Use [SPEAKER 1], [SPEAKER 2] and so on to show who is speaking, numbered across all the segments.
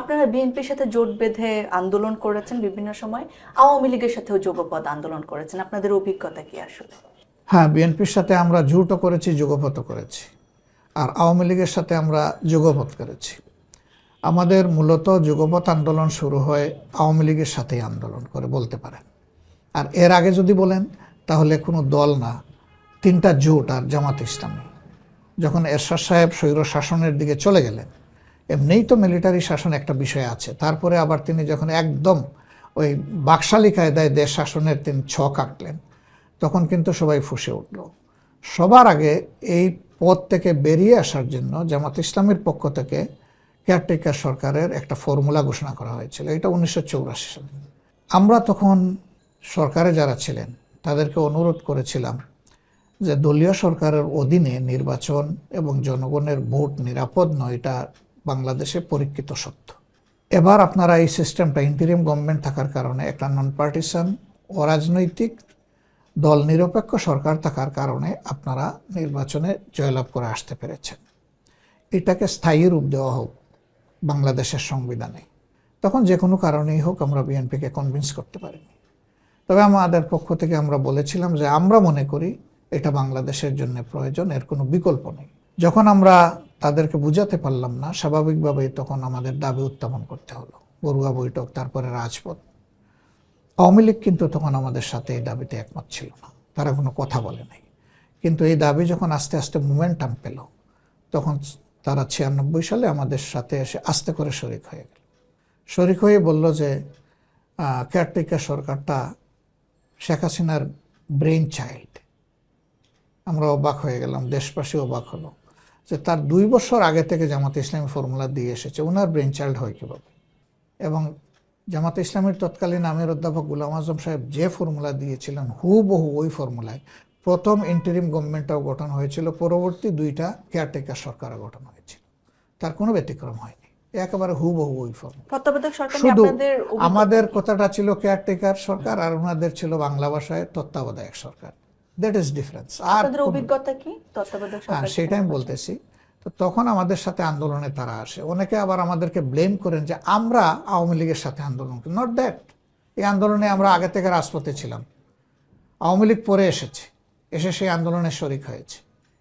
[SPEAKER 1] আপনারা বিএনপির সাথে জোট বেঁধে আন্দোলন করেছেন বিভিন্ন সময়, আওয়ামী লীগের সাথেও যুগপদ আন্দোলন করেছেন। আপনাদের অভিজ্ঞতা কি আসলে?
[SPEAKER 2] হ্যাঁ বিএনপির সাথে আমরা জুটও করেছি যুগপথ করেছি। আর আওয়ামী লীগের সাথে আমরা যুগপথ করেছি। আমাদের মূলত যুগপথ আন্দোলন শুরু হয় আওয়ামী লীগের সাথেই আন্দোলন করে, বলতে পারেন। আর এর আগে যদি বলেন, তাহলে কোনো দল না, তিনটা জোট আর জামাত ইসলামী। যখন এরশাদ সাহেব স্বৈর শাসনের দিকে চলে গেলেন এমনিই তো মিলিটারি শাসন একটা বিষয় আছে। তারপরে আবার তিনি যখন একদম ওই বাকশালী কায়দায় দেশ শাসনের তিনি ছক আঁকলেন, তখন কিন্তু সবাই ফুসে উঠল। সবার আগে এই পদ থেকে বেরিয়ে আসার জন্য জামাত ইসলামের পক্ষ থেকে কেয়ারটেকার সরকারের একটা ফর্মুলা ঘোষণা করা হয়েছিল। এটা উনিশশো চৌরাশি সালে। আমরা তখন সরকারে যারা ছিলেন, তাদেরকে অনুরোধ করেছিলাম যে দলীয় সরকারের অধীনে নির্বাচন এবং জনগণের ভোট নিরাপদ নয় এটা বাংলাদেশে পরীক্ষিত সত্য। এবার আপনারা এই সিস্টেমটা ইন্টারিম গভর্নমেন্ট থাকার কারণে একটা নন পার্টিসান অরাজনৈতিক, দল নিরপেক্ষ সরকার থাকার কারণে আপনারা নির্বাচনে জয়লাভ করে আসতে পেরেছেন। এটাকে স্থায়ী রূপ দেওয়া হোক বাংলাদেশের সংবিধানে। তখন যে কোনো কারণেই হোক আমরা বিএনপিকে কনভিন্স করতে পারিনি। তবে আমাদের পক্ষ থেকে আমরা বলেছিলাম যে আমরা মনে করি এটা বাংলাদেশের জন্য প্রয়োজন, এর কোনো বিকল্প নেই। যখন আমরা তাদেরকে বুঝাতে পারলাম না। স্বাভাবিকভাবেই তখন আমাদের দাবি উত্থাপন করতে হলো। বড়ুয়া বৈঠক, তারপরে রাজপথ। আওয়ামী লীগ কিন্তু তখন আমাদের সাথে এই দাবিতে একমত ছিল না। তারা কোনো কথা বলে নাই। কিন্তু এই দাবি যখন আস্তে আস্তে মুমেন্টাম পেল, তখন তারা ছিয়ানব্বই সালে আমাদের সাথে এসে আস্তে করে শরিক হয়ে গেল। শরিক হয়ে বলল যে কেয়ারটেকার সরকারটা শেখ হাসিনার ব্রেন চাইল্ড আমরা অবাক হয়ে গেলাম, দেশবাসী অবাক হলো। যে তার দুই বছর আগে থেকে জামাত ইসলামী ফর্মুলা দিয়ে এসেছে। ওনার ব্রেন চাইল্ড হয় কীভাবে? এবং জামাত ইসলামের তৎকালীন আমির অধ্যাপক গুলাম আজম সাহেব যে ফর্মুলা দিয়েছিলেন হুবহু ওই ফর্মুলায়। প্রথম ইন্টারিম গভর্নমেন্টটাও গঠন হয়েছিল পরবর্তী দুইটা কেয়ারটেকার সরকারও গঠন হয়েছিল। তার কোনো ব্যতিক্রম হয়নি। একেবারে হুবহু ওই ফর্মুলা। শুধু আমাদের কথাটা ছিল কেয়ারটেকার সরকার আর ওনাদের ছিল বাংলা ভাষায় তত্ত্বাবধায়ক সরকার। দ্যাট ইজ ডিফারেন্স আর
[SPEAKER 1] অভিজ্ঞতা কি?
[SPEAKER 2] হ্যাঁ সেটা আমি বলতেছি। তো তখন আমাদের সাথে আন্দোলনে তারা আসে। অনেকে আবার আমাদেরকে ব্লেম করেন যে আমরা আওয়ামী লীগের সাথে আন্দোলন করি। নট দ্যাট এই আন্দোলনে আমরা আগে থেকে রাজপথে ছিলাম। আওয়ামী লীগ পরে এসেছে। এসে সেই আন্দোলনে শরিক হয়েছে।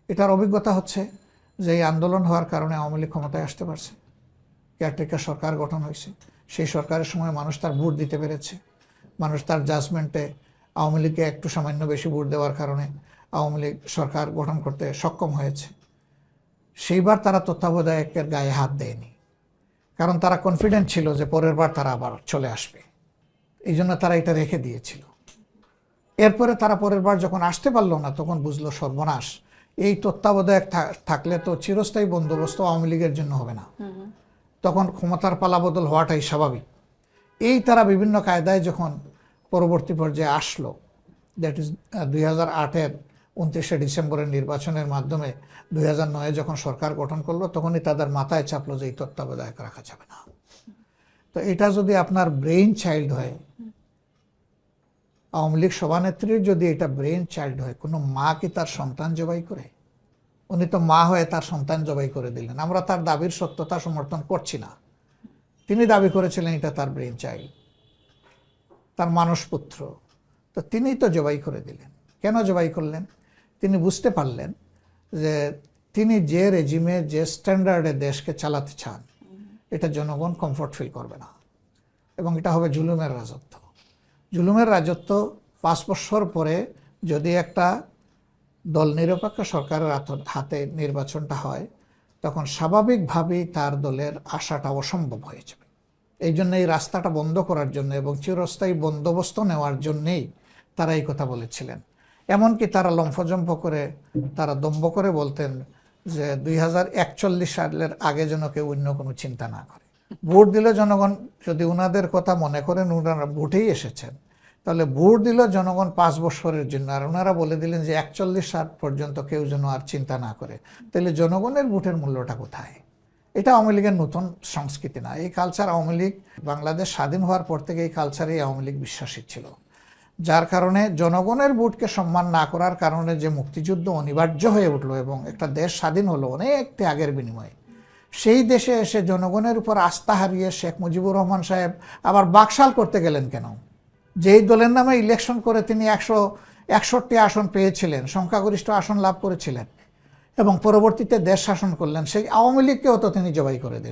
[SPEAKER 2] এটার অভিজ্ঞতা হচ্ছে যে এই আন্দোলন হওয়ার কারণে আওয়ামী লীগ ক্ষমতায় আসতে পারছে। কেয়ারটেকার সরকার গঠন হয়েছে। সেই সরকারের সময় মানুষ তার ভোট দিতে পেরেছে। মানুষ তার জাজমেন্টে আওয়ামী লীগকে একটু সামান্য বেশি ভোট দেওয়ার কারণে আওয়ামী লীগ সরকার গঠন করতে সক্ষম হয়েছে। সেইবার তারা তত্ত্বাবধায়কের গায়ে হাত দেয়নি। কারণ তারা কনফিডেন্ট ছিল যে পরের বার তারা আবার চলে আসবে। এই জন্য তারা এটা রেখে দিয়েছিল। এরপরে তারা পরের বার যখন আসতে পারল না তখন বুঝলো সর্বনাশ। এই তত্ত্বাবধায়ক থাকলে তো চিরস্থায়ী বন্দোবস্ত আওয়ামী লীগের জন্য হবে না। তখন ক্ষমতার পালাবদল হওয়াটাই স্বাভাবিক। এই তারা বিভিন্ন কায়দায় যখন পরবর্তী পর্যায়ে আসলো। দ্যাট ইজ দুই হাজার আটের উনত্রিশে ডিসেম্বরের নির্বাচনের মাধ্যমে দুই হাজার নয়ে যখন সরকার গঠন করল, তখনই তাদের মাথায় চাপলো যে এই তত্ত্বাবধায়ক রাখা যাবে না। তো এটা যদি আপনার ব্রেইন চাইল্ড হয়, আওয়ামী লীগ সভানেত্রীর যদি এটা ব্রেন চাইল্ড হয়, কোনো মা কি তার সন্তান জবাই করে? উনি তো মা হয়ে তার সন্তান জবাই করে দিলেন। আমরা তার দাবির সত্যতা সমর্থন করছি না। তিনি দাবি করেছিলেন এটা তার ব্রেন চাইল্ড তার মানসপুত্র। তো তিনিই তো জবাই করে দিলেন। কেন জবাই করলেন? তিনি বুঝতে পারলেন যে তিনি যে রেজিমে, যে স্ট্যান্ডার্ডে দেশকে চালাতে চান, এটা জনগণ কমফর্ট ফিল করবে না। এবং এটা হবে জুলুমের রাজত্ব। জুলুমের রাজত্ব পাঁচ বছর পরে যদি একটা দল নিরপেক্ষ সরকারের হাতে নির্বাচনটা হয়, তখন স্বাভাবিকভাবেই তার দলের আশাটা অসম্ভব হয়ে যাবে। এই জন্য এই রাস্তাটা বন্ধ করার জন্য এবং চিরস্থায়ী বন্দোবস্ত নেওয়ার জন্যেই তারা এই কথা বলেছিলেন। এমনকি তারা লম্ফজম্প করে, তারা দম্ভ করে বলতেন যে দুই হাজার একচল্লিশ সালের আগে যেন কেউ অন্য কোনো চিন্তা না করে। ভোট দিলে জনগণ, যদি উনাদের কথা মনে করেন, উনারা ভোটেই এসেছেন। তাহলে ভোট দিল জনগণ পাঁচ বছরের জন্য। আর ওনারা বলে দিলেন যে একচল্লিশ সাল পর্যন্ত কেউ যেন আর চিন্তা না করে। তাহলে জনগণের ভোটের মূল্যটা কোথায়? এটা আওয়ামী লীগের নতুন সংস্কৃতি না। এই কালচার আওয়ামী লীগ বাংলাদেশ স্বাধীন হওয়ার পর থেকে এই কালচারে আওয়ামী লীগ বিশ্বাসী ছিল। যার কারণে জনগণের ভোটকে সম্মান না করার কারণে যে মুক্তিযুদ্ধ অনিবার্য হয়ে উঠল এবং একটা দেশ স্বাধীন হলো অনেক ত্যাগের বিনিময়ে, সেই দেশে এসে জনগণের উপর আস্থা হারিয়ে শেখ মুজিবুর রহমান সাহেব আবার বাকশাল করতে গেলেন কেন? যেই দলের নামে ইলেকশন করে তিনি একশো একষট্টি আসন পেয়েছিলেন, সংখ্যাগরিষ্ঠ আসন লাভ করেছিলেন। এবং পরবর্তীতে দেশ শাসন করলেন সেই আওয়ামী লীগকেও তো তিনি জবাই করে দিলেন।